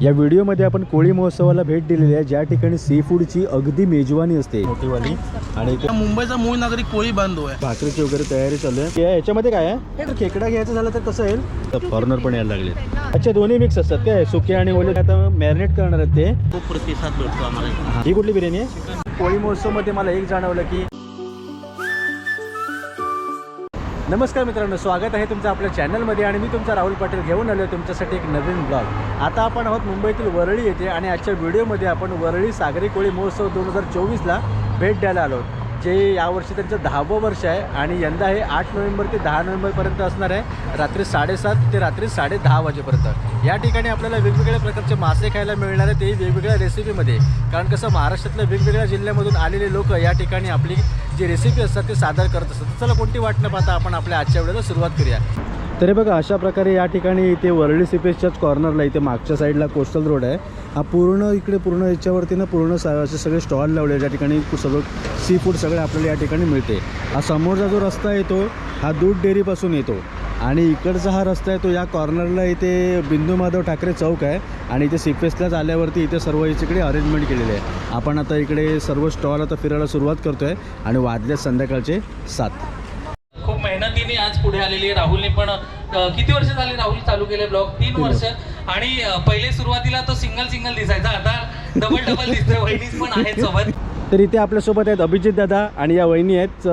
या व्हिडिओमध्ये आपण कोळी महोत्सवाला भेट दिलेली आहे. ज्या ठिकाणी सी फूडची अगदी मेजवानी असते. मोठीवाली. आणि मुंबईचा मूळ नागरिक कोळी बांधव आहे. भाकरीची वगैरे तयारी चालू आहे. या- याच्यामध्ये काय आहे? तर खेकडा घ्यायचं झालं तर कसं येईल? फॉरनर पण यायला लागले अच्छा दोन्ही मिक्स असतात काय? सुके आणि ओले. आता मॅरिनेट करणार आहेत ते. खूप प्रतिसाद भेटतो आम्हाला ही कुठली बिर्याणी आहे? कोळी महोत्सवमध्ये मला एक जाणवलं की नमस्कार मित्रांनो स्वागत आहे तुमचं आपल्या चॅनलमध्ये आणि मी तुमचा राहुल पाटील घेऊन आलो आहे तुमच्यासाठी एक नवीन ब्लॉग आता आपण आहोत मुंबईतील वरळी येथे आणि आजच्या व्हिडिओमध्ये आपण वरळी सागरी कोळी महोत्सव दोन हजार चोवीसला भेट द्यायला आलो आहोत. जे यावर्षी त्यांचं दहावं वर्ष आहे आणि यंदा हे आठ नोव्हेंबर ते दहा नोव्हेंबरपर्यंत असणार आहे. रात्री साडेसात ते रात्री साडे दहा वाजेपर्यंत. या ठिकाणी आपल्याला वेगवेगळ्या प्रकारचे मासे खायला मिळणार आहे तेही वेगवेगळ्या रेसिपीमध्ये. कारण कसं महाराष्ट्रातल्या वेगवेगळ्या जिल्ह्यामधून आलेले लोक या ठिकाणी आपली जी रेसिपी असतात ते सादर करत असतात. चला कोणती वाट न पाहता आपण आपल्या आजच्या वेळेला सुरुवात करूया. तरी बघा अशा प्रकारे या ठिकाणी इथे वरळी सिपेसच्याच कॉर्नरला इथे मागच्या साईडला कोस्टल रोड आहे. हा पूर्ण इकडे पूर्ण याच्यावरती ना पूर्ण सा असे सगळे स्टॉल लावले ज्या ठिकाणी सगळं सी फूड सगळं आपल्याला या ठिकाणी मिळते. हा समोरचा जो रस्ता येतो हा दूध डेअरीपासून येतो. आणि इकडचा हा रस्ता आहे तो या कॉर्नरला इथे बिंदू माधव ठाकरे चौक आहे. आणि इथे सिपेसलाच आल्यावरती इथे सर्व इकडे अरेंजमेंट केलेली आहे. आपण आता इकडे सर्व स्टॉल आता फिरायला सुरुवात करतो आहे आणि वाजले संध्याकाळचे सात. पुढे आलेली आहे. राहुलने पण किती वर्ष झाली राहुल चालू केले ब्लॉग? तीन वर्ष. आणि पहिले सुरुवातीला तो सिंगल सिंगल दिसायचा. आता डबल डबल दिसतोय. वहिनीच पण आहेत सोबत. तर इथे आपल्यासोबत आहेत अभिजित दादा आणि या वहिनी आहेत.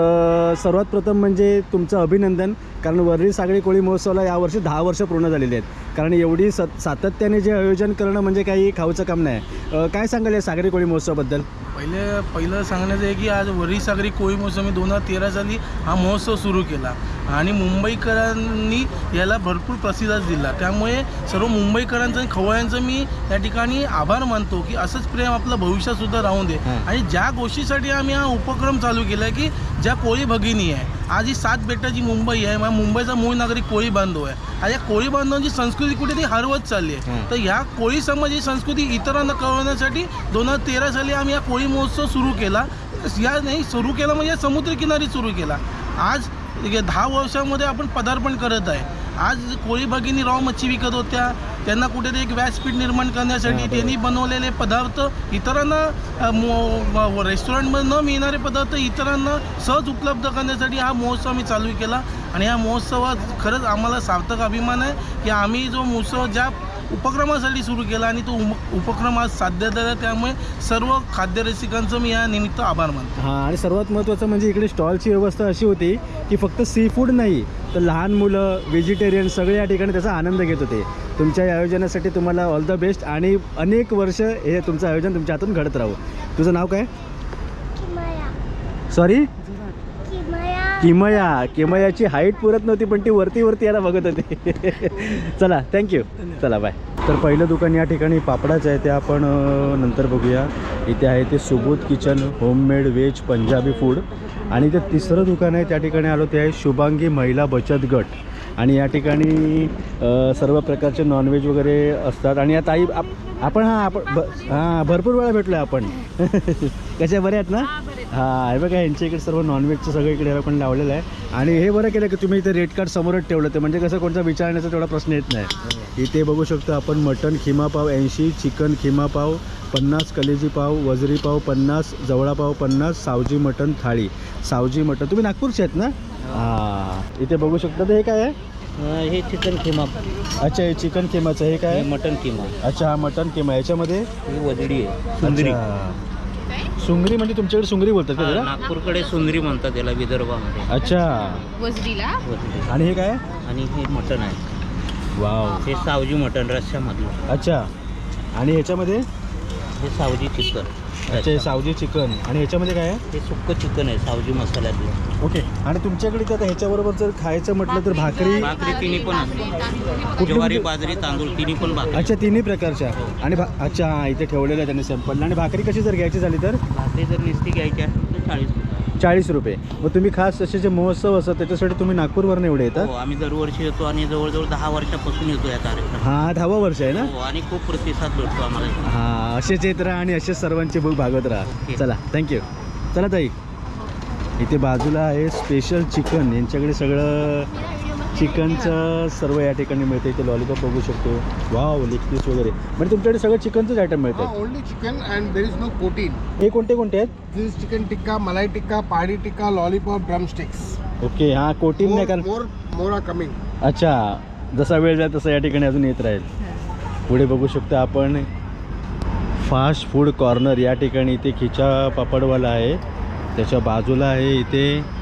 सर्वात प्रथम म्हणजे तुमचं अभिनंदन. कारण वरळी सागरी कोळी महोत्सवाला यावर्षी दहा वर्ष पूर्ण झालेली आहेत. कारण एवढी सत सातत्याने जे आयोजन करणं म्हणजे काही खाऊचं काम नाही. काय सांगाल या सागरी कोळी महोत्सवाबद्दल? पहिले पहिलं सांगण्याचं आहे की आज वरी सागरी कोळी महोत्सव मी दोन हजार तेरा साली हा महोत्सव सुरू केला. आणि मुंबईकरांनी याला भरपूर प्रतिसाद दिला. त्यामुळे सर्व मुंबईकरांचं आणि खवळ्यांचं मी या ठिकाणी आभार मानतो की असंच प्रेम आपलं भविष्यातसुद्धा राहून दे. आणि ज्या गोष्टीसाठी आम्ही हा उपक्रम चालू केला आहे की ज्या कोळी भगिनी आहे आज ही सात बेटाची मुंबई आहे मग मुंबईचा मूळ नागरिक कोळी बांधव आहे. आणि या कोळी बांधवांची संस्कृती कुठेतरी हरवत चालली आहे. तर ह्या कोळी समाज ही संस्कृती इतरांना कळवण्यासाठी दोन हजार तेरा साली आम्ही हा कोळी महोत्सव सुरू केला. या नाही सुरू केला म्हणजे समुद्रकिनारी सुरू केला. आज दहा वर्षामध्ये आपण पदार्पण करत आहे. आज कोळी भगिनी रॉ मच्छी विकत होत्या त्यांना कुठेतरी एक व्यासपीठ निर्माण करण्यासाठी. त्यांनी बनवलेले पदार्थ इतरांना रेस्टॉरंटमध्ये न मिळणारे पदार्थ इतरांना सहज उपलब्ध करण्यासाठी हा महोत्सव आम्ही चालू केला आणि या महोत्सवात खरंच आम्हाला सार्थक अभिमान आहे की आम्ही जो महोत्सव ज्या उपक्रमासाठी सुरू केला आणि तो उम- उपक्रम आज साध्य झाला. त्यामुळे सर्व खाद्यरसिकांचं मी या निमित्त आभार मानतो. हां आणि सर्वात महत्त्वाचं म्हणजे इकडे स्टॉलची व्यवस्था अशी होती की फक्त सी फूड नाही तर लहान मुलं व्हेजिटेरियन सगळे या ठिकाणी त्याचा आनंद घेत होते. तुमच्या या आयोजनासाठी तुम्हाला ऑल द बेस्ट आणि अनेक वर्ष हे तुमचं आयोजन तुमच्या हातून घडत राहू. तुझं नाव काय? सॉरी किमया किमया किमयाची हाईट पुरत नव्हती पण ती वरती वरती यायला बघत होती. चला थँक्यू चला बाय तर पहिलं दुकान या ठिकाणी पापडाचं आहे ते आपण नंतर बघूया. इथे आहे ते Subodh kitchen homemade veg Punjabi food आणि ते तिसरं दुकान आहे त्या ठिकाणी आलो ते आहे शुभांगी महिला बचत गट. आणि या ठिकाणी सर्व प्रकारचे नॉनव्हेज वगैरे असतात. आणि आता आई आप- आपण हां आपण हां भरपूर वेळा भेटलो आहे आपण. कशा बऱ्या आहेत ना? हां हे बघा यांच्या इकडे सर्व नॉनव्हेजचं सगळं इकडे आपण लावलेलं आहे. आणि हे बरं केलं की तुम्ही इथे रेट कार्ड समोरच ठेवलं ते. म्हणजे कसं कोणता विचारण्याचा तेवढा प्रश्न येत नाही. इथे बघू शकतो आपण मटन खिमा पाव ऐंशी चिकन खिमा पाव पन्नास कलेजी पाव वजरी पाव पन्नास जवळा पाव पन्नास सावजी मटन थाळी. सावजी मटन तुम्ही नागपूरचे आहेत ना? हां. इथे बघू शकता तर हे काय आहे? हे चिकन किमा अच्छा हे चिकन किमाचं हे काय? मटन किमा अच्छा हा मटन किमा याच्यामध्ये? ही वजडी आहे. सुंदरी. सुंगरी म्हणजे तुमच्याकडे सुंगरी बोलतात का त्याला? नागपूरकडे सुंदरी म्हणतात त्याला विदर्भामध्ये. अच्छा. वजडीला वजडी आणि हे काय? आणि हे मटन आहे. वाव. हे सावजी मटन रस्स्यामधलं अच्छा. आणि ह्याच्यामध्ये हे सावजी चिकन. अच्छा. हे सावजी चिकन. आणि ह्याच्यामध्ये काय आहे? हे सुक्क चिकन आहे सावजी मसाल्यातलं ओके. आणि तुमच्याकडे ते आता ह्याच्याबरोबर जर खायचं म्हटलं तर भाकरी? भाकरी तिन्ही पण असते. कुठली ज्वारी? बाजरी तांदूळ तिन्ही पण भाकरी. अच्छा तिन्ही प्रकारच्या. आणि भा अच्छा हां इथे ठेवलेलं आहे त्यांनी सॅम्पल आणि भाकरी कशी जर घ्यायची झाली तर? भाकरी जर नुसती घ्यायची असेल तर चाळीस. रुपये. चाळीस रुपये. मग तुम्ही खास असे जे महोत्सव असतात त्याच्यासाठी तुम्ही नागपूरवरून एवढे येतात हो आम्ही दरवर्षी येतो आणि जवळजवळ दहा वर्षापासून येतो या कार्यक्रमात. हां दहावा वर्ष आहे ना? हो आणि खूप प्रतिसाद भेटतो आम्हाला. हां असेच येत राहा आणि असेच सर्वांची बुक भागवत राहा. ओके. चला थँक्यू चला ताई. इथे बाजूला आहे स्पेशल चिकन यांच्याकडे सगळं चिकनचं सर्व या ठिकाणी मिळते इथे लॉलीपॉप बघू शकतो. वाव लेग पीस वगैरे. म्हणजे तुमच्याकडे सगळं चिकनचंच आयटम मिळतं only chicken and there is no protein. हे कोणते कोणते आहेत? Chicken tikka, malai tikka, padi tikka, lollipop, drumsticks. Okay हां कोटीन नाही कारण more, more are coming. अच्छा जसा वेळ जाईल तसा या ठिकाणी अजून येत राहील. पुढे बघू शकतो आपण. फास्ट फूड कॉर्नर या ठिकाणी इथे खिचा पापडवाला आहे. त्याच्या बाजूला आहे इथे.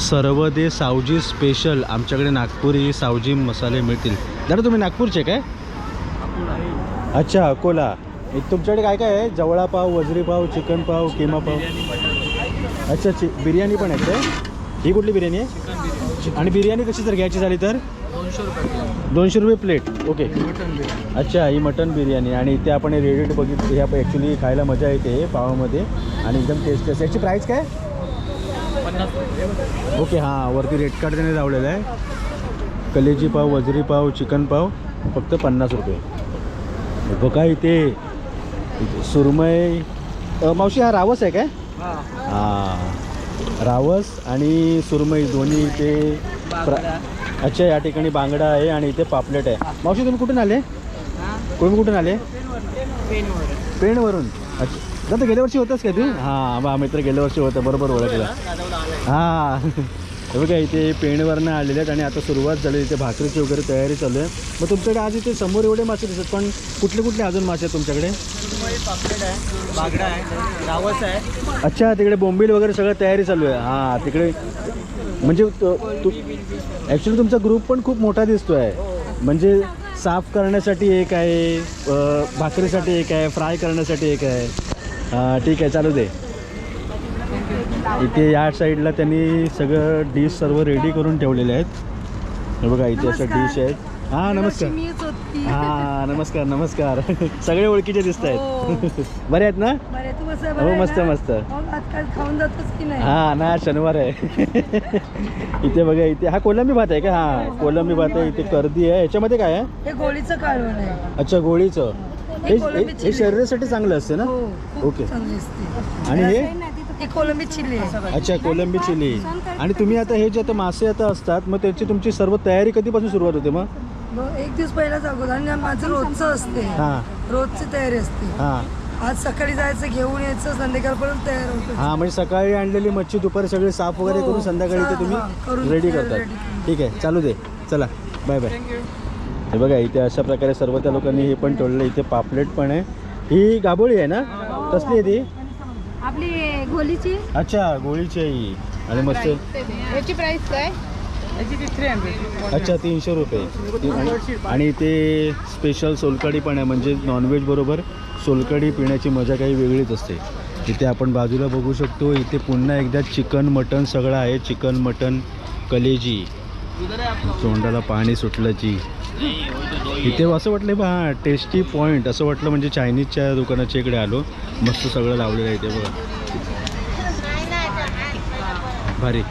सर्व दे सावजी स्पेशल आमच्याकडे नागपुरी सावजी मसाले मिळतील. दादा तुम्ही नागपूरचे काय? अच्छा अकोला. तुमच्याकडे काय काय आहे? जवळापाव वजरीपाव चिकनपाव किमापाव? चिकन पाव किमा पाव अच्छा चि बिर्याणी पण आहे काय ही कुठली बिर्याणी आहे? आणि बिर्याणी कशी जर घ्यायची झाली तर? दोनशे रुपये प्लेट. ओके. अच्छा ही मटन बिर्याणी. आणि इथे आपण रेडीट बघितली. आपण ॲक्च्युली खायला मजा येते पावामध्ये. आणि एकदम टेस्ट असते याची प्राईस काय? ओके हां वरती रेड कार्ड त्याने लावलेलं आहे. कलेजी पाव वजरी पाव चिकन पाव फक्त पन्नास रुपये. बघा इथे अ, मावशी हा रावस आहे काय? हां. रावस आणि सुरमई दोन्ही इथे अच्छा या ठिकाणी बांगडा आहे आणि इथे पापलेट आहे. मावशी तुम्ही कुठून आले? तुम्ही कुठून आले? पेणवरून. अच्छा. दादा गेल्या वर्षी होतंच काय तू? हां. बा मित्र गेल्या वर्षी होतं बरोबर ओळखलं हां. हे बघा इथे पेणवरनं आलेले आहेत आणि आता सुरुवात झाली इथे भाकरीची वगैरे तयारी चालू आहे. मग तुमच्याकडे आज इथे समोर एवढे मासे दिसत पण कुठले कुठले अजून मासे आहेत तुमच्याकडे? बागडा आहे रावस आहे. अच्छा तिकडे बोंबील वगैरे सगळं तयारी चालू आहे. हां तिकडे म्हणजे त- ॲक्च्युली तुमचा ग्रुप पण खूप मोठा दिसतो आहे म्हणजे साफ करण्यासाठी एक आहे भाकरीसाठी एक आहे फ्राय करण्यासाठी एक आहे. ठीक आहे चालू दे. इथे या साईडला त्यांनी सगळं डिश सर्व रेडी करून ठेवलेले आहेत. हे बघा इथे अशा डिश आहेत. हां नमस्कार. हां नमस्कार नमस्कार. सगळे ओळखीचे दिसत आहेत. बरे आहेत ना? हो मस्त? मस्त. नाही? हा ना शनिवार आहे. इथे बघा इथे हा कोलंबी भात आहे का? हा कोलंबी भात आहे इथे कर्दी आहे. याच्यामध्ये काय आहे? हे गोळीचं कालवण आहे. अच्छा गोळीचं. हे हे- हे चिली. शरीरासाठी चांगलं असते ना? हो खूप ओके. चांगली असते. आणि हे? ही कोलंबी चिल्ली आहे. अच्छा कोलंबी चिली. आणि तुम्ही आता हे जे आता मासे आता असतात मग त्याची तुमची सर्व तयारी कधीपासून सुरुवात होते मग? एक दिवस पहिलाच अगोदर आणि माझं रोजचं असते. हां. रोजची तयारी असते. हां. आज सकाळी जायचं घेऊन यायचं संध्याकाळपर्यंत तयार होतो. हां म्हणजे सकाळी आणलेली मच्छी दुपारी सगळी साफ वगैरे हो. करून संध्याकाळी ते हां, तुम्ही करून रेडी करतात. ठीक आहे चालू दे. चला बाय बाय हे बघा इथे अशा प्रकारे सर्व त्या लोकांनी हे पण ठेवलेलं इथे पापलेट पण आहे. ही गाबोळी आहे ना? कसली आहे ती? आपली गोलीची. अच्छा गोळीची आहे ही. आणि मस्त. याची प्राइस काय? अच्छा तीनशे रुपये. ती- आणि- इथे स्पेशल सोलकढी पण आहे. म्हणजे नॉनव्हेज बरोबर सोलकढी पिण्याची मजा काही वेगळीच असते. इथे आपण बाजूला बघू शकतो इथे पुन्हा एकदा चिकन मटन सगळं आहे. चिकन मटन कलेजी. तोंडाला पाणी सुटल्याची इथे असं वाटलं बा हां टेस्टी पॉईंट असं वाटलं म्हणजे चायनीजच्या दुकानाच्या इकडे आलो. मस्त सगळं लावलेलं आहे इथे बघा. भारी.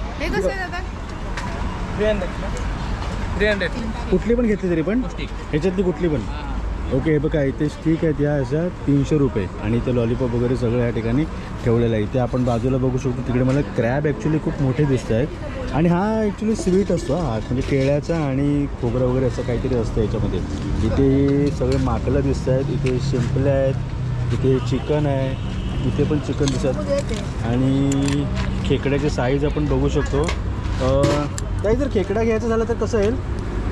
कुठली पण घेतली तरी पण? ह्याच्यातली कुठली पण? ओके हे बघा इथे स्टिक आहेत या अशा तीनशे रुपये. आणि इथे लॉलीपॉप वगैरे सगळं या ठिकाणी ठेवलेलं आहे. इथे आपण बाजूला बघू शकतो तिकडे मला क्रॅब ॲक्च्युली खूप मोठे दिसत आहेत. आणि हा ॲक्च्युली स्वीट असतो हा. म्हणजे केळ्याचा आणि खोबरं वगैरे असं काहीतरी असतं याच्यामध्ये. इथे सगळे माकलं दिसत आहेत इथे शिंपले आहेत इथे चिकन आहे इथे पण चिकन दिसत आणि खेकड्याची साईज आपण बघू शकतो. काही जर खेकडा घ्यायचा झाला तर कसं येईल?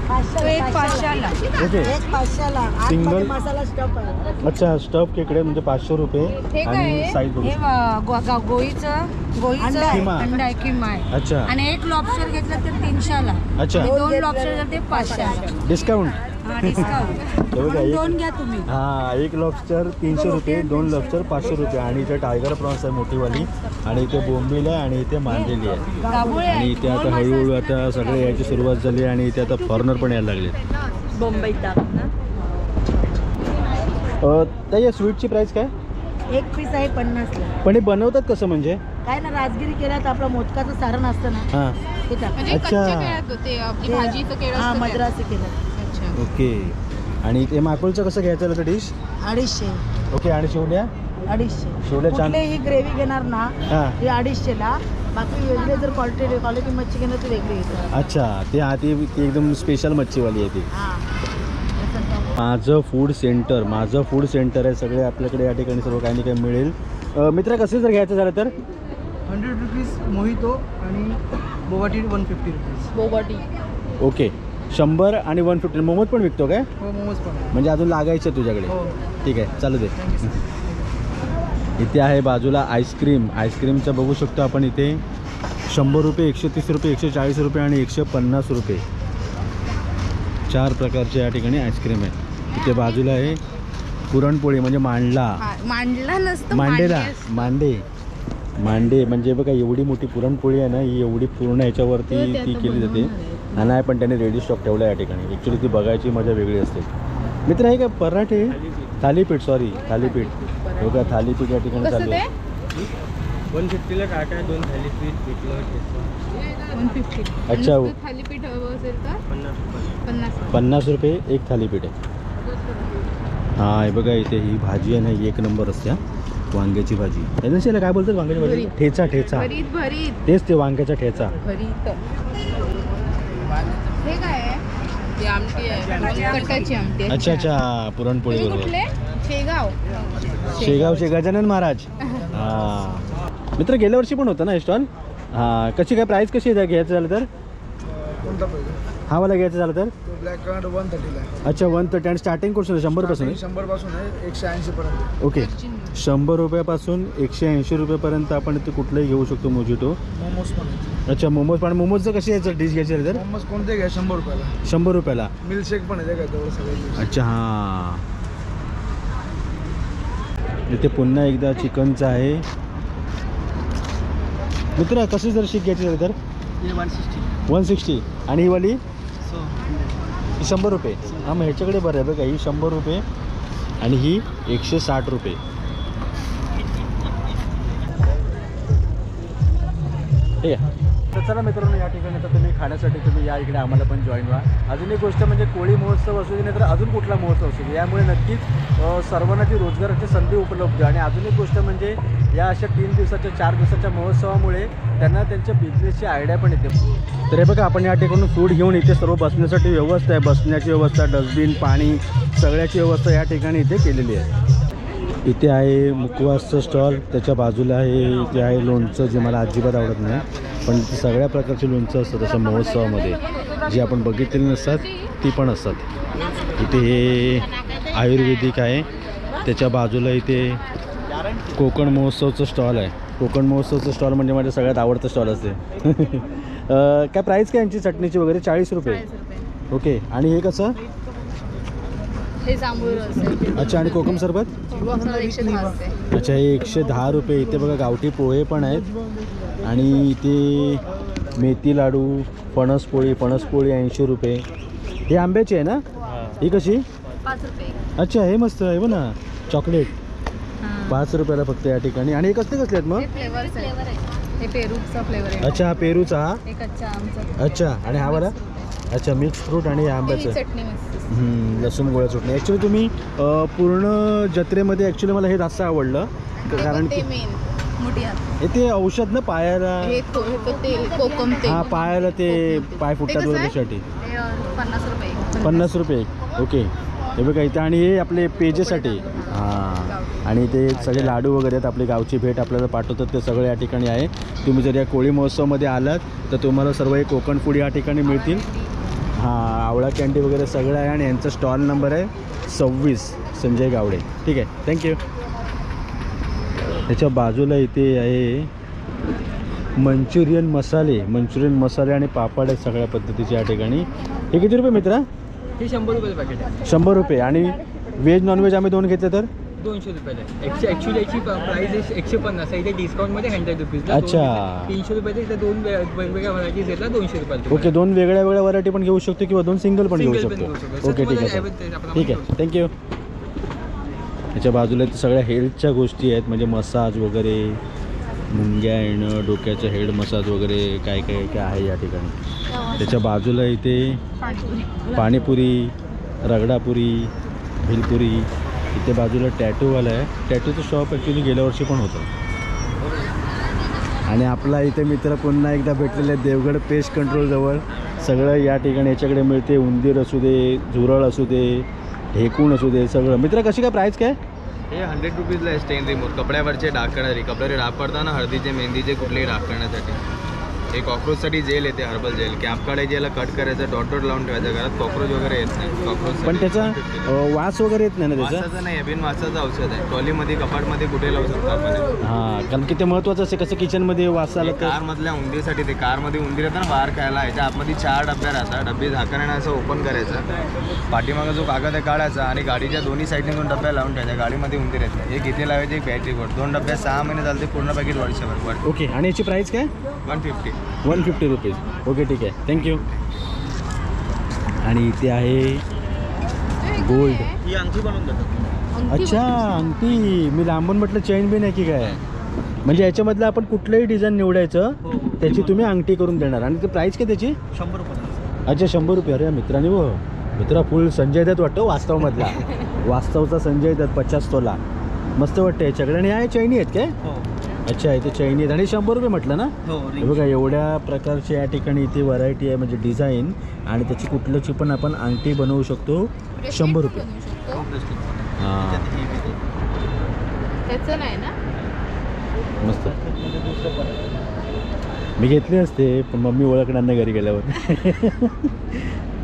एक पाचशेला. ओके एक पाचशेला. Single- मसाला स्टफ आहे. अच्छा स्टफ खेकडे म्हणजे पाचशे रुपये हे काय आणि आहे? साईज बघू हे शकतो. वा- गो- गा- गोळीचं गोळीचं किमा. अंडा आहे किमा आहे. अच्छा. आणि एक लॉबस्टर घेतलं तर तीनशेला. अच्छा. दोन लॉबस्टर ते पाचशेला. डिस्काउंट हा बघा एक दोन घ्या तुम्ही. हा एक लॉबस्टर तीनशे रुपये दोन लॉबस्टर पाचशे रुपये. आणि इथे टायगर प्रॉन्स आहे मोठीवाली. आणि इथे बोंबील आहे आणि इथे मांदेली आहे. आणि इथे आता हळूहळू आता सगळे यायची सुरुवात झाली आणि इथे आता फॉरनर पण यायला लागले बॉम्बे ताई या स्वीटची प्राईस काय? एक पीस आहे पन्नासला पण हे बनवतात कसं म्हणजे? काय ना राजगिरी केला तर आपलं मोदकाचं सारण असतं ना. हां. म्हणजे अच्छा. हा. मद्रासी केलं. अच्छा ओके. आणि ते माकुलचं कसं घ्यायचं झालं डिश अडीचशे. ओके आणि शिवल्या अडीचशे. शिवल्या छान. कुठलेही ग्रेव्ही घेणार ना हां. ते अडीचशेला. बाकी वेगळे जर क्वालिटी क्वालिटी मच्छी घेणार ती वेगळी येते. अच्छा ते हा ती ती एकदम स्पेशल मच्छीवाली आहे ती. हां. माझं फूड सेंटर माझं फूड सेंटर आहे सगळे आपल्याकडे या ठिकाणी सर्व काही ना काही मिळेल. अ, मित्र कसं जर घ्यायचं झालं तर? हंड्रेड रुपीज मोहितो आणि बोवाटी one fifty rupees boba tea. Okay. शंभर आणि वन फिफ्टी. मोमोज पण विकतो काय? हो मोमोज पण आहे. म्हणजे अजून लागायचं तुझ्याकडे. हो. ठीक आहे चालू दे. इथे आहे बाजूला आईस्क्रीम. आईस्क्रीमचं बघू शकतो आपण इथे. शंभर रुपये एकशे तीस रुपये एकशे चाळीस रुपये आणि एकशे पन्नास रुपये. चार प्रकारचे या ठिकाणी आईस्क्रीम आहे. इथे बाजूला आहे पुरणपोळी म्हणजे मांडला. मांडला नसतं मांडेला. मांडली असतं. मांडे. मांडे म्हणजे बघा एवढी मोठी पुरणपोळी आहे ना ही एवढी पूर्ण याच्यावरती ते ती आता केली जाते. बनवणार. हा, नाही पण त्याने रेडी स्टॉक ठेवला या ठिकाणी. ॲक्च्युली ती बघायची मजा वेगळी असते. मित्र आहे का पराठे? थालीपीठ सॉरी थालीपीठ. हो का थालीपीठ या ठिकाणी चालू ते? आहे? वन फिफ्टीला टाटा दोन थालीपीठ अच्छा. थालीपीठ हवं असेल तर? पन्नास रुपये. पन्नास पन्नास रुपये एक थालीपीठ आहे. हा हे बघा इथे ही भाजी आहे ना ही एक नंबर असते वांग्याची भाजी. काय बोलतात वांग्याची भाजी. ठेचा ठेचा. भरीत भरीत. तेच ते वांग्याचा ठेचा. भरीत. हे काय आहे? ती आमटी आहे. कटाची आमटी. आहे. अच्छा अच्छा पुरणपोळी तुम्ही बरोबर कुठले? शेगाव. शेगावचे गजानन महाराज. हा. मित्र गेल्या वर्षी पण होतं ना हे स्टॉल? हा कशी काय प्राईस कशी आहे? घ्यायचं झालं तर? कोणता पाहिजे हा मला घ्यायचं झालं तर? तो ब्लॅक कार्ड वन थर्टीला आहे. अच्छा वन थर्टी आणि स्टार्टिंग कुठून आहे शंभरपासून आहे शंभरपासून आहे एकशे ऐंशी पर्यंत. ओके. शंभर रुपयापासून एकशे ऐंशी रुपयेपर्यंत आपण ते कुठलंही घेऊ शकतो मोजिटो. मोमोज पण अच्छा मोमोज. पण मोमोजचं कशी यायचं डिश घ्यायची झाली तर? मोमोज कोणते घ्या शंभर रुपयाला. शंभर रुपयाला. मिल्कशेक पण आहे काय तेवढं सगळं अच्छा हां. इथे पुन्हा एकदा चिकनचं आहे. मित्र कशी जर शीक घ्यायची झाली तर? वन सिक्स्टी वन सिक्स्टी आणि ही वाली? शंभर रुपये. हां मग ह्याच्याकडे बरं आहे बघा ही शंभर रुपये आणि ही एकशे साठ रुपये. ठीक आहे तर चला मित्रांनो या ठिकाणी तर तुम्ही खाण्यासाठी तुम्ही या इकडे आम्हाला पण जॉईन व्हा. अजून एक गोष्ट म्हणजे कोळी महोत्सव असू दे नाही तर अजून कुठला महोत्सव असू दे यामुळे नक्कीच सर्वांना ती रोजगाराची संधी उपलब्ध आहे. आणि अजून एक गोष्ट म्हणजे या अशा तीन दिवसाच्या चार दिवसाच्या महोत्सवामुळे त्यांना त्यांच्या बिझनेसची आयडिया पण येते. तर हे बघा आपण या ठिकाणून फूड घेऊन इथे सर्व बसण्यासाठी व्यवस्था आहे. बसण्याची व्यवस्था डस्टबिन पाणी सगळ्याची व्यवस्था या ठिकाणी इथे केलेली आहे. इथे आहे मुखवासचं स्टॉल त्याच्या बाजूला आहे इथे आहे लोणचं जे मला अजिबात आवडत नाही. पण सगळ्या प्रकारची लोणचं असतात असं महोत्सवामध्ये जी आपण बघितलेली नसतात ती पण असतात. इथे हे आयुर्वेदिक आहे. त्याच्या बाजूला इथे कोकण महोत्सवचं स्टॉल आहे. कोकण महोत्सवचं स्टॉल म्हणजे माझ्या सगळ्यात आवडतं स्टॉल असते. काय प्राईस काय यांची चटणीची वगैरे? चाळीस रुपये. ओके. आणि हे कसं? अच्छा आणि कोकम सरबत? अच्छा हे एकशे दहा रुपये. इथे बघा गावठी पोहे पण आहेत. आणि इथे मेथी लाडू फणसपोळी फणसपोळी ऐंशी रुपये. हे आंब्याची आहे ना? ही. कशी? पाच रुपये. अच्छा हे मस्त आहे बघ ना. चॉकलेट. हां. पाच रुपयाला फक्त या ठिकाणी. आणि हे कसले कसले आहेत मग? हे फ्लेवर्स आहे हे पेरूचा फ्लेवर आहे. अच्छा हा पेरूचा हा? हे अच्छा आणि हा वाला? अच्छा मिक्स फ्रूट आणि हे ही आंब्याचं लसूण गोळ्या चटणी. ॲक्च्युली तुम्ही पूर्ण जत्रेमध्ये ॲक्च्युली मला हे जास्त आवडलं. कारण की मोठी हात हे ते औषध ना पायाला? हे को- हे कोकम हा पायाला ते पाय ते फुटतात कसं वगैरे आहे? त्यासाठी अं, पन्नास रुपये. पन्नास रुपये. ओके. हे बघा इथे आणि हे आपले पेजेसाठी. हां. आणि ते सगळे लाडू वगैरे आहेत आपली गावची भेट आपल्याला पाठवतात ते सगळं या ठिकाणी आहे. तुम्ही जर या कोळी महोत्सवामध्ये आलात तर तुम्हाला सर्व हे कोकण फूड या ठिकाणी मिळतील. हां आवळा कॅन्डी वगैरे सगळं आहे आणि यांचा स्टॉल नंबर आहे सव्वीस संजय गावडे. ठीक आहे. थँक्यू त्याच्या बाजूला इथे आहे मंचुरियन मसाले मंचुरियन मसाले आणि पापड आहेत सगळ्या पद्धतीचे या ठिकाणी. हे किती रुपये मित्रा? हे शंभर रुपयाचं पॅकेट आहे. शंभर रुपये. आणि व्हेज नॉनव्हेज आम्ही दोन घेतले तर? दोनशे रुपयाला आहे. एकशे ॲक्च्युली याची प्राईस आहे एकशे पन्नास आहे. इथे डिस्काउंटमध्ये हंड्रेड अच्छा. तीनशे रुपयाचे इथे दोन वेगवेगळ्या व्हरायटीज येतात दोनशे रुपयाला ओके दोन वेगळ्या वेगळ्या व्हरायटी पण घेऊ शकतो किंवा दोन सिंगल पण घेऊ शकतो. ओके ठीक आहे. ठीक आहे. थँक्यू त्याच्या बाजूला इथे सगळ्या हेल्थच्या गोष्टी आहेत म्हणजे मसाज वगैरे मुंग्या येणं डोक्याचं हेड मसाज वगैरे काय काय काय आहे या ठिकाणी? त्याच्या बाजूला इथे पाणीपुरी रगडापुरी भेलपुरी इथे बाजूला टॅटूवाला आहे. टॅटूचं शॉप ॲक्च्युली गेल्या वर्षी पण होतं. आणि आपला इथे मित्र पुन्हा एकदा भेटलेले देवगड पेस्ट कंट्रोलजवळ सगळं या ठिकाणी याच्याकडे मिळते उंदीर असू दे झुरळ असू दे ढेकूण असू दे सगळं. मित्र कशी काय प्राईस काय? हे हंड्रेड रुपीजला आहे स्टेन रिमूव्ह कपड्यावरचे डाग करणारी. कपड्यावर डाग पडताना हळदीचे मेहंदीचे कुठलेही डाग करण्यासाठी. हे कॉक्रोचसाठी जेल येते हर्बल जेल कॅप काढायची याला कट करायचं डॉट डॉट लावून ठेवायचं घरात कॉक्रोच वगैरे येत नाही. कॉक्रोच पण त्याचा अं, वास वगैरे येत नाही ना त्याचा? वासाचं नाही बिन वासाचं औषध आहे. ट्रॉलीमध्ये कपाटमध्ये कुठे लावू शकतो आपण? हां कारण की ते महत्त्वाचं असते कसं किचनमध्ये वास आला तर? कारमधल्या उंदीसाठी ते कारमध्ये उंदीर येतात ना बाहेर खायला. ह्याच्या आतमध्ये चार डब्या राहतात. डबे झाकण्याने असं ओपन करायचं. पाठीमागं जो कागद आहे काढायचा आणि गाडीच्या दोन्ही साईडने दोन डब्या लावून ठेवायच्या गाडीमध्ये उंदीर येत नाही. एक इथे लावायची? एक बॅटरी दोन डब्या सहा महिने चालते पूर्ण पॅकेट वर्षभर ओके आणि याची प्राईस काय? One fifty one fifty rupees okay ठीक आहे. थँक्यू आणि इथे आहे गोल्ड ही अंगठी बनवून देतात अच्छा अंगठी. मी लांबून म्हटलं चेन बिन आहे की काय? म्हणजे याच्यामधलं आपण कुठलंही डिझाईन निवडायचं त्याची तुम्ही अंगठी करून देणार. आणि ते प्राईस काय त्याची शंभर रुपये. अच्छा शंभर रुपये. अरे मित्रांनी हो. मित्रा फुल संजय दत्त वाटतो वास्तवमधला. वास्तवचा संजय दत्त पचास तोला. मस्त वाटतं याच्याकडे. आणि ह्या चैनी आहेत काय? हो. अच्छा इथे आहेत आणि शंभर रुपये म्हटलं ना? हो हे बघा एवढ्या प्रकारची या ठिकाणी इथे व्हरायटी आहे म्हणजे डिझाईन आणि त्याची कुठल्याची पण आपण अंगठी बनवू शकतो. शंभर रुपये. हां त्याचं नाही ना? मस्त. मी घेतले असते पण मम्मी ओळखणार नाही घरी गेल्यावर.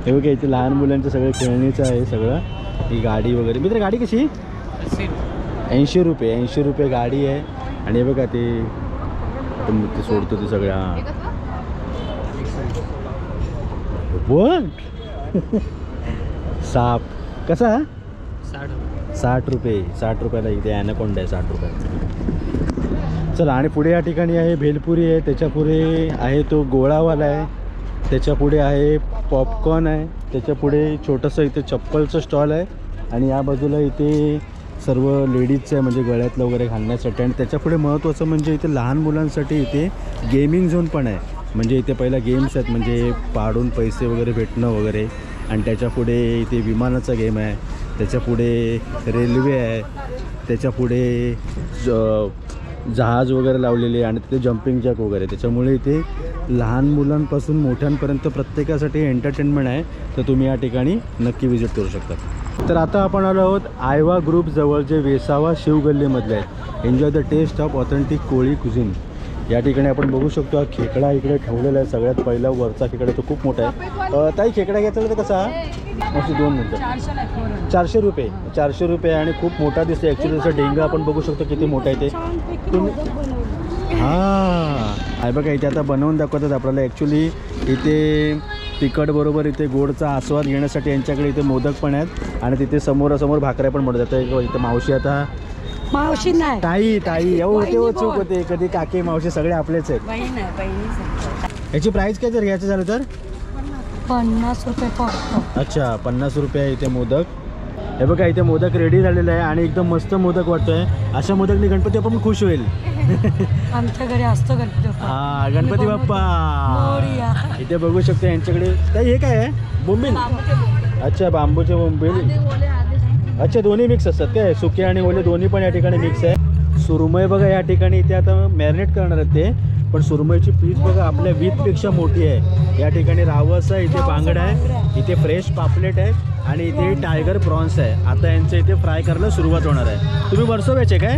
हे बघा इथे लहान मुलांचं सगळं खेळणीचं आहे सगळं. ही गाडी वगैरे. मित्र गाडी कशी? ऐंशी रुपये. ऐंशी रुपये गाडी आहे. आणि हे बघा ते ते- सोडतो ते सगळ्या. कसं बोट साप. कसा? साठ रुपये. साठ रुपयाला इथे ॲनाकोंडा आहे साठ रुपयाला चला आणि पुढे या ठिकाणी आहे भेलपुरी आहे त्याच्या पुढे आहे तो गोळावाला आहे त्याच्या पुढे आहे पॉपकॉर्न आहे त्याच्या पुढे छोटंसं इथे चप्पलचं स्टॉल आहे आणि या बाजूला इथे सर्व लेडीजचं आहे म्हणजे गळ्यातलं वगैरे घालण्यासाठी. आणि त्याच्या पुढे महत्त्वाचं म्हणजे इथे लहान मुलांसाठी इथे गेमिंग झोन पण आहे. म्हणजे इथे पहिला गेम्स आहेत म्हणजे पाडून पैसे वगैरे भेटणं वगैरे. आणि त्याच्या पुढे इथे विमानाचा गेम आहे. त्याच्या पुढे रेल्वे आहे. त्याच्या पुढे ज- जहाज वगैरे लावलेले आणि तिथे जम्पिंग जॅक वगैरे. त्याच्यामुळे इथे लहान मुलांपासून मोठ्यांपर्यंत प्रत्येकासाठी एंटरटेनमेंट आहे. तर तुम्ही या ठिकाणी नक्की विजिट करू शकता. तर आता आपण आलो आहोत आयवा ग्रुपजवळ जे वेसावा शिवगल्लीमधले आहे enjoy the taste of authentic Koli cuisine या ठिकाणी आपण बघू शकतो हा खेकडा इकडे ठेवलेला आहे सगळ्यात पहिला. वरचा खेकडा तो खूप मोठा आहे. ताई खेकडा घ्यायचा तर कसा असे दोन मिनटं. चारशे रुपये. चारशे रुपये आणि खूप मोठा दिसतो ॲक्च्युली त्याचा डेंगा आपण बघू शकतो किती मोठा आहे ते. तुम्ही हां. आहे बघा इथे आता बनवून दाखवतात आपल्याला. ॲक्च्युली इथे तिखट बरोबर इथे गोडचा आस्वाद घेण्यासाठी यांच्याकडे इथे मोदक पण आहेत. आणि तिथे समोरासमोर भाकऱ्या पण आता इथं मावशी आता मावशी नाही. ताई ताई एवढं होते हो चूक होते. कधी काकी मावशी सगळे आपलेच आहेत. याची प्राईस काय जर घ्यायचं झालं तर? पन्नास रुपये अच्छा पन्नास रुपये इथे मोदक. हे बघा इथे मोदक रेडी झालेला आहे आणि एकदम मस्त मोदक वाटतोय. अशा मोदकनी गणपती बाप्पा पण खुश होईल. आमच्या घरी असतो गणपती बाप्पा. हा गणपती बाप्पा. मोरया. इथे बघू शकतो यांच्याकडे. ताई हे काय आहे? बोंबील? अच्छा बांबूचे बोंबील. अच्छा दोन्ही मिक्स असतात काय? सुके आणि ओले दोन्ही पण या ठिकाणी मिक्स आहे. सुरमई बघा या ठिकाणी इथे आता मॅरिनेट करणार आहेत ते. पण सुरमईची पीस बघा आपल्या वीजपेक्षा मोठी आहे. या ठिकाणी रावस आहे इथे बांगडा आहे इथे फ्रेश पापलेट आहे आणि इथे टायगर प्रॉन्स आहे. आता यांचं इथे फ्राय करायला सुरुवात होणार आहे. तुम्ही वर्सोव्याचे काय?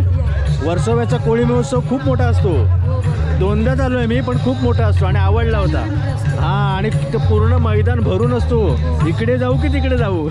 वर्सोव्याचा कोळी महोत्सव खूप मोठा असतो. दोनदा चालू आहे मी पण खूप मोठा असतो आणि आवडला होता. हा आणि ते पूर्ण मैदान भरून असतो. इकडे जाऊ की तिकडे जाऊ?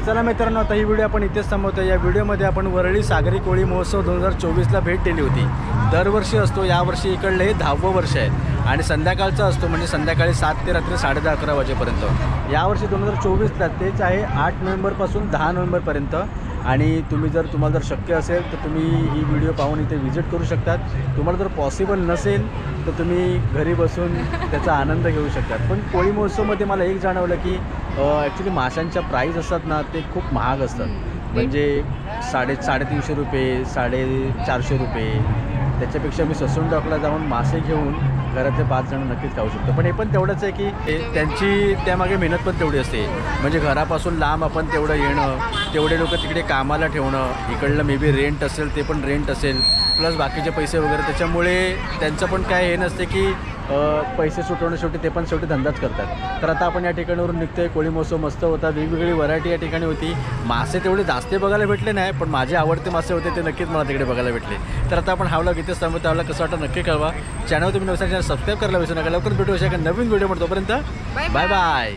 तर चला मित्रांनो आता ही व्हिडिओ आपण इथेच थांबवतो या व्हिडिओमध्ये आपण वरळी सागरी कोळी महोत्सव दोन हजार चोवीसला भेट दिली होती. दरवर्षी असतो यावर्षी इकडलं हे दहावं वर्ष आहे. आणि संध्याकाळचा असतो म्हणजे संध्याकाळी सात ते रात्री साडे दहा अकरा वाजेपर्यंत. यावर्षी दोन हजार चोवीसला तेच आहे आठ नोव्हेंबरपासून दहा नोव्हेंबरपर्यंत. आणि तुम्ही जर तुम्हाला जर शक्य असेल तर तुम्ही ही व्हिडिओ पाहून इथे व्हिजिट करू शकतात. तुम्हाला जर पॉसिबल नसेल तर तुम्ही घरी बसून त्याचा आनंद घेऊ शकतात. पण कोळी महोत्सवमध्ये मला एक जाणवलं की ॲक्च्युली माशांच्या प्राईस असतात ना ते खूप महाग असतात. म्हणजे साडे साडेतीनशे रुपये साडे चारशे रुपये. त्याच्यापेक्षा मी ससून डॉकला जाऊन मासे घेऊन घरातले पाच जण नक्कीच खाऊ शकतो. पण हे पण तेवढंच आहे की त्यांची त्यामागे मेहनत पण तेवढी असते. म्हणजे घरापासून लांब आपण तेवढं येणं तेवढे लोक तिकडे कामाला ठेवणं इकडलं मे बी रेंट असेल ते पण रेंट असेल प्लस बाकीचे पैसे वगैरे त्याच्यामुळे त्यांचं पण काय हे नसते की पैसे सुटवणं शेवटी ते पण शेवटी धंदाच करतात. तर आता आपण या ठिकाणावरून निघतोय. कोळी महोत्सव मस्त होता. वेगवेगळी व्हरायटी या ठिकाणी होती. मासे तेवढे जास्त बघायला भेटले नाही पण माझे आवडते मासे होते ते नक्कीच मला तिकडे बघायला भेटले. तर आता आपण हावला इथेच थांबतो त्याला कसं वाटतं नक्की कळवा. चॅनल तुम्ही नवसा चॅनल सबस्क्राईब करायला विसरू नका. लवकर भेटू एका नवीन व्हिडिओ तोपर्यंत बाय बाय